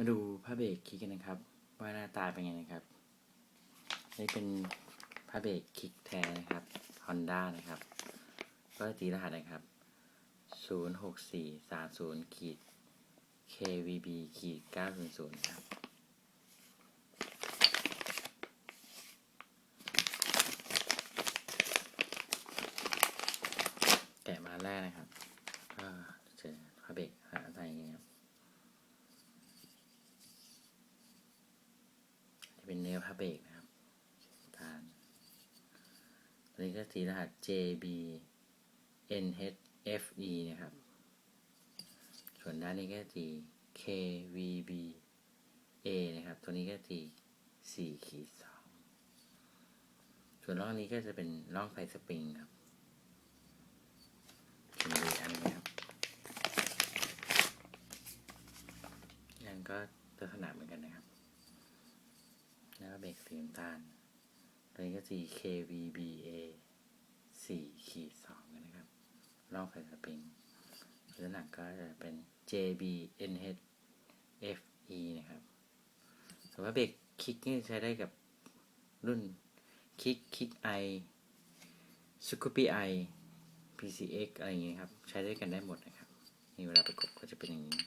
มาดูผ้าเบรกคิกกันนะครับว่าหน้าตาเป็นไงนะครับ นี่เป็นผ้าเบรกคิกแท้นะครับ Honda นะครับก็ตีรหัสนะครับ 06430ขีด KVB ขีด900ครับแกะมาแรกนะครับ ก็เจอผ้าเบรกหาอะไรอย่างเงี้ยครับจะ เป็นเนื้อผ้าเบรกนะครับทานตัวนี้ก็สีรหัส JB NHFE นะครับ ส่วนด้านนี้ก็สี KVB A นะครับ ตัวนี้ก็สี4ขีด2ส่วนร่องนี้ก็จะเป็นร่องไฟสปริงครับเป็นดูอันนี้ครับยันก็ลักษณะเหมือนกันนะครับ เบรกสีน้ำตาลตัวนี้ก็สี KVBA 4ขีด2กันนะครับ ลองไฟสปริงลักษณะก็จะเป็น JBNHFE นะครับสำหรับเบรกคลิกนี่ใช้ได้กับรุ่นคลิกคลิกไอสกูปี้ไอ PCX อะไรอย่างเงี้ยครับ ใช้ได้กันได้หมดนะครับ นี่เวลาประกบก็จะเป็นอย่างนี้